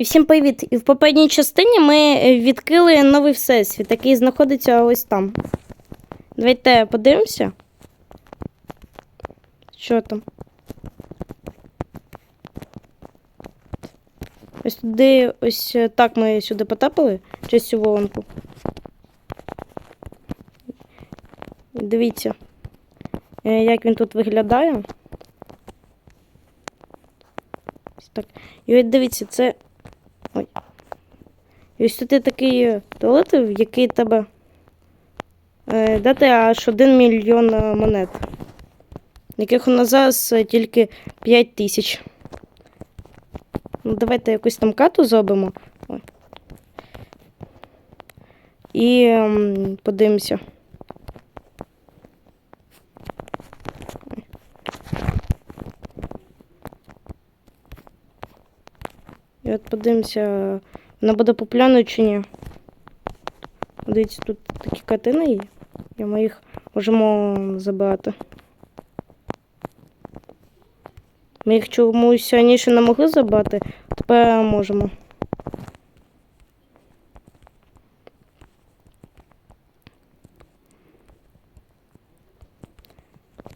І всім привіт! І в попередній частині ми е, відкрили новий всесвіт, який знаходиться ось там. Давайте подивимося. Що там? Ось туди, ось е, так ми сюди потрапили, через цю воронку. Дивіться, е, як він тут виглядає. Ось так. І от дивіться, це. І ось тут є такий е, туалет, в який треба е, дати аж 1 мільйон е, монет. Яких у нас зараз е, тільки 5 тисяч. Ну, давайте якусь там кату зробимо. І ем, подивимося. І от подивимося, вона буде популярною чи ні. Дивіться, тут такі картини є. І ми їх можемо забрати. Ми їх чомусь раніше не могли забрати, тепер можемо.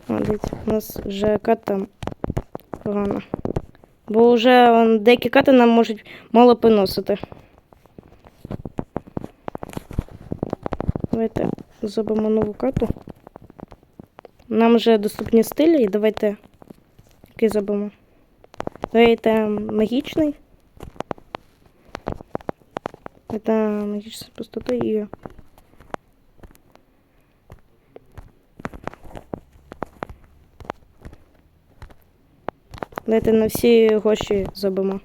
А, дивіться, у нас вже карта погана. Бо вже он, деякі карти нам можуть мало приносити. Давайте зробимо нову карту. Нам вже доступні стилі, і давайте який зробимо. Давайте магічний. Це магічна пустота і. Давайте на всі гроші зробимо.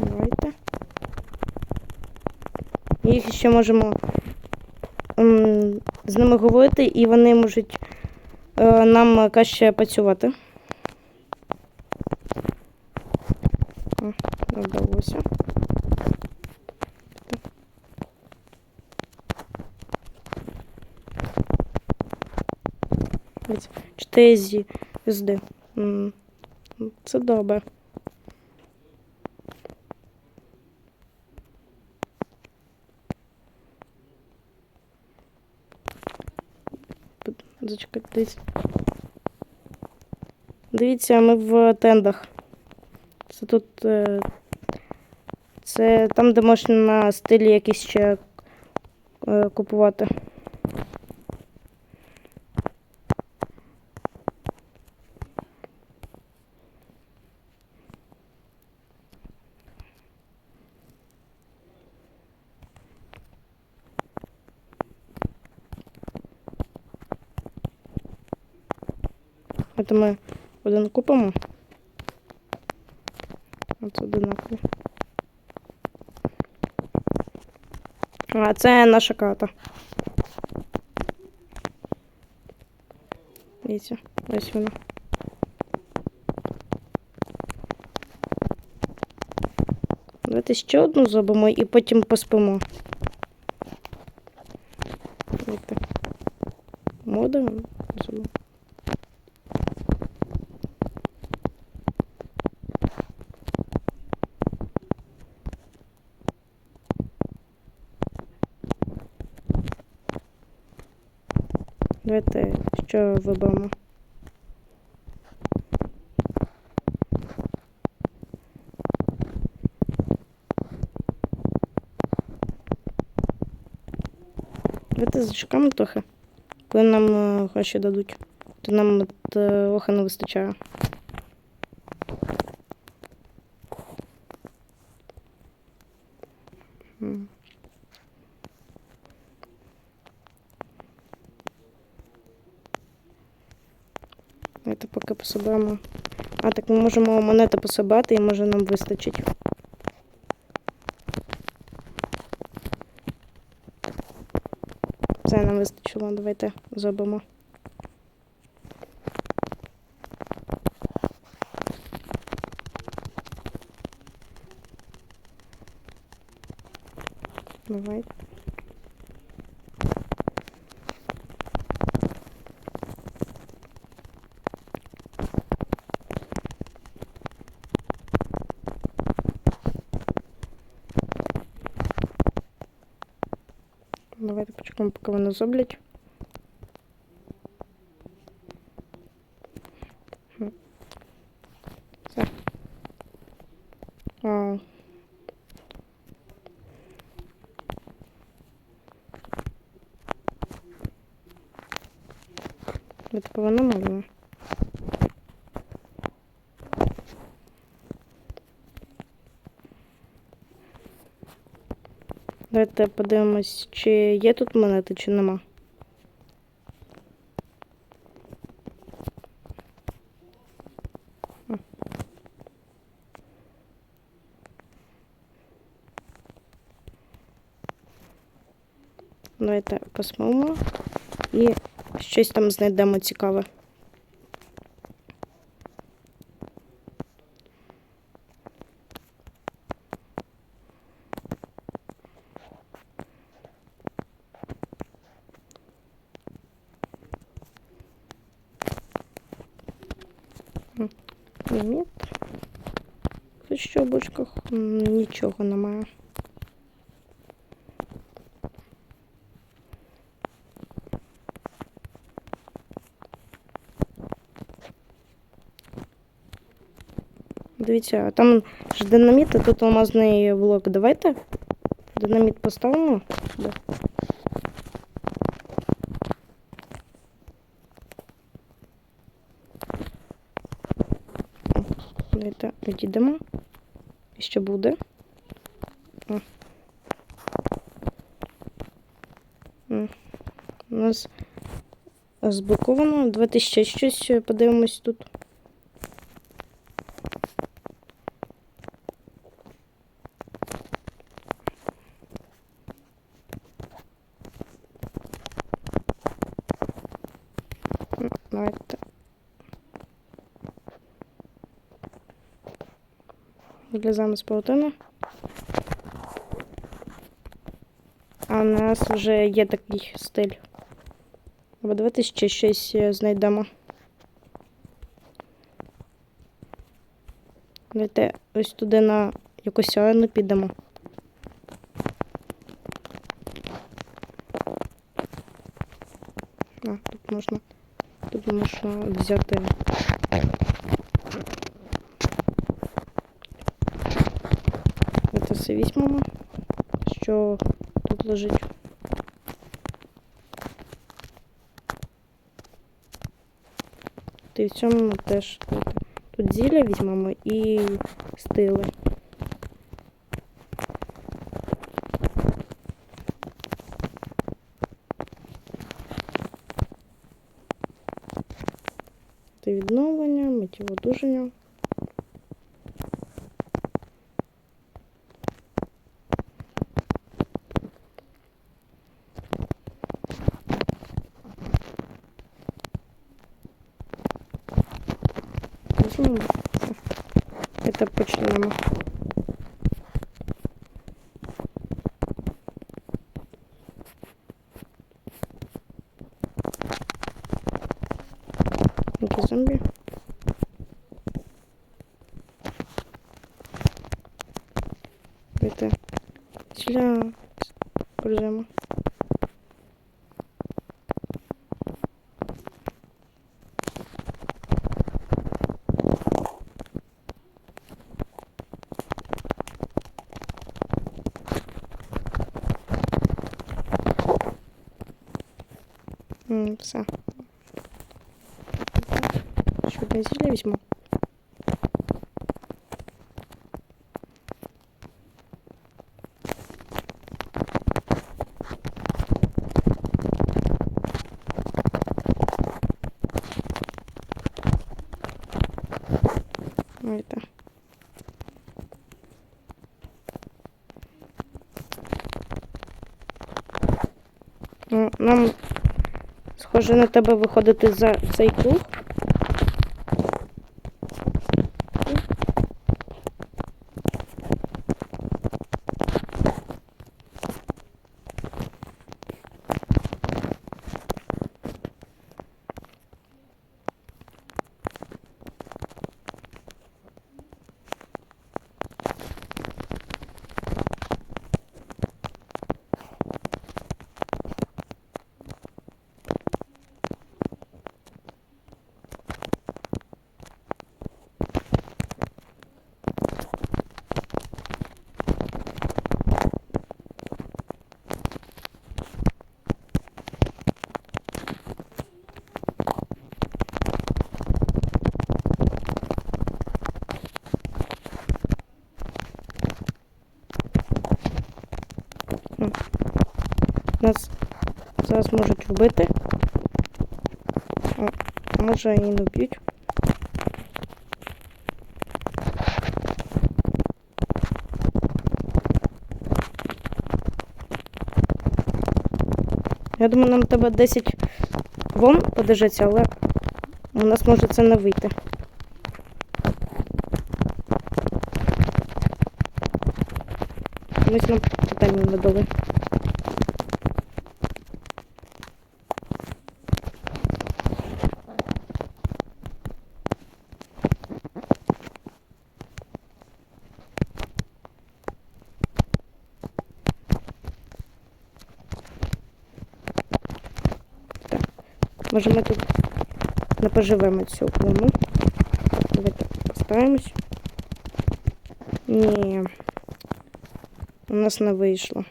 Давайте. Їх ще можемо м, з ними говорити, і вони можуть е, нам краще працювати. О, вдалося. Ось, Чотири Це добре. Під- Зачекайте, дивіться. Дивіться, ми в тендах. Це тут. е, Це там, де можна на стилі якісь ще е, купувати. Це ми один купимо. Оце одинаково. А це наша карта. Дивіться, ось вона. Давайте ще одну зробимо і потім поспимо. Давайте. Мода зробимо. Давайте що виберемо. Давайте зачекаємо трохи, коли нам е, гроші дадуть. То нам от, е, трохи не вистачає. М. Давайте поки. А, так ми можемо монети пособати і може нам вистачить. Це нам вистачило, давайте зробимо. Давай. Давайте почекаємо, поки вони зроблять. Хм. Все. Вау. Давайте повернемо. Давайте подивимось, чи є тут монети, чи нема. Давайте посмотримо і щось там знайдемо цікаве. Щобочках нічого немає. Дивіться, там ж динаміт, а тут алмазний блок. Давайте динаміт поставимо сюди. Давайте відійдемо. Що буде? У нас. Давайте ще щось подивимось тут. М, Давайте. Вилізаємо з паутини. А у нас вже є такий стиль. Або давайте ще щось знайдемо. Давайте ось туди на якусь арену підемо. А, тут можна. Тут можна взяти. Це все візьмемо, що тут лежить. Ти в цьому теж тут, тут зілля візьмемо і стили. Це відновлення, миттєве одужання. Візьмемо. Це почнемо. Які зомбі? Давайте для режиму. М, Все. Зілля візьму. Давайте. Ну, Нам схоже на тебе виходити за цей круг. Нас зараз можуть вбити. А, може і не вб'ють. Я думаю, нам треба 10 вон подержаться, але у нас може це не вийти. Ось нам питання не дали. Може ми тут не поживемо цю луну. Давайте постараємось. Ні. У нас не вийшло.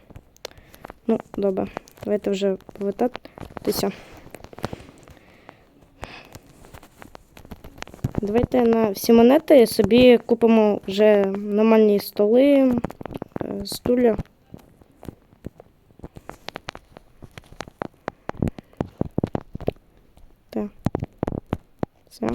Ну, добре. Давайте вже повертатися. Давайте на всі монети собі купимо вже нормальні столи, е, стуля. Так. Все.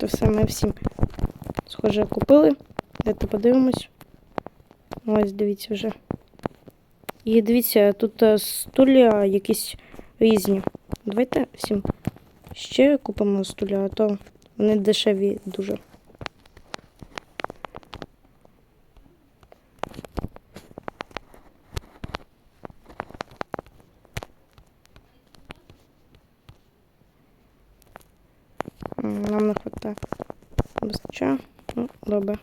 То все ми всім схоже купили. Давайте подивимось. Ось, дивіться вже. І дивіться, тут е, стулья якісь різні. Давайте всім ще купимо стулья, а то вони дешеві дуже. М, Нам не хватає. Вистачає. Ну, добре.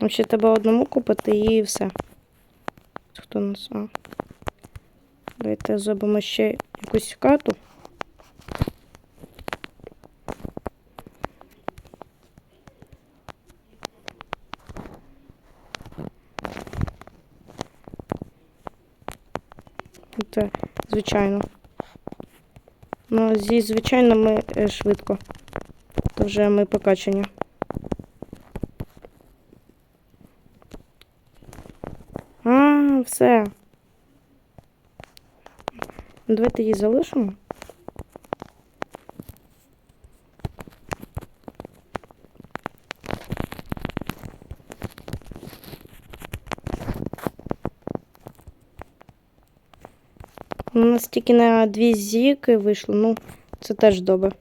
Ну, Ще треба одному купити і все. Хто нас? А. Давайте зробимо ще якусь карту. Це звичайно. Ну, зі звичайно ми е, швидко. То вже ми покачені. А, все. Давайте її залишимо. У нас тільки на дві зіки вийшло, ну, це теж добре.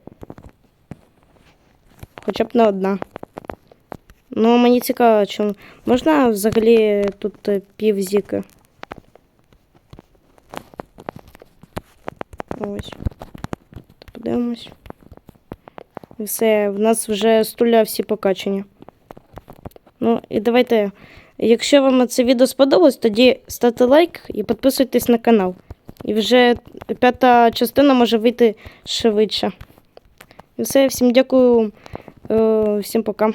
Хоча б не одна. Ну, мені цікаво, чому. Можна взагалі тут е, пів зіки? Ось. Подивимось. Все, в нас вже стуля всі покачені. Ну, і давайте. Якщо вам це відео сподобалось, тоді ставте лайк і підписуйтесь на канал. І вже п'ята частина може вийти швидше. І все, всім дякую, е, всім пока.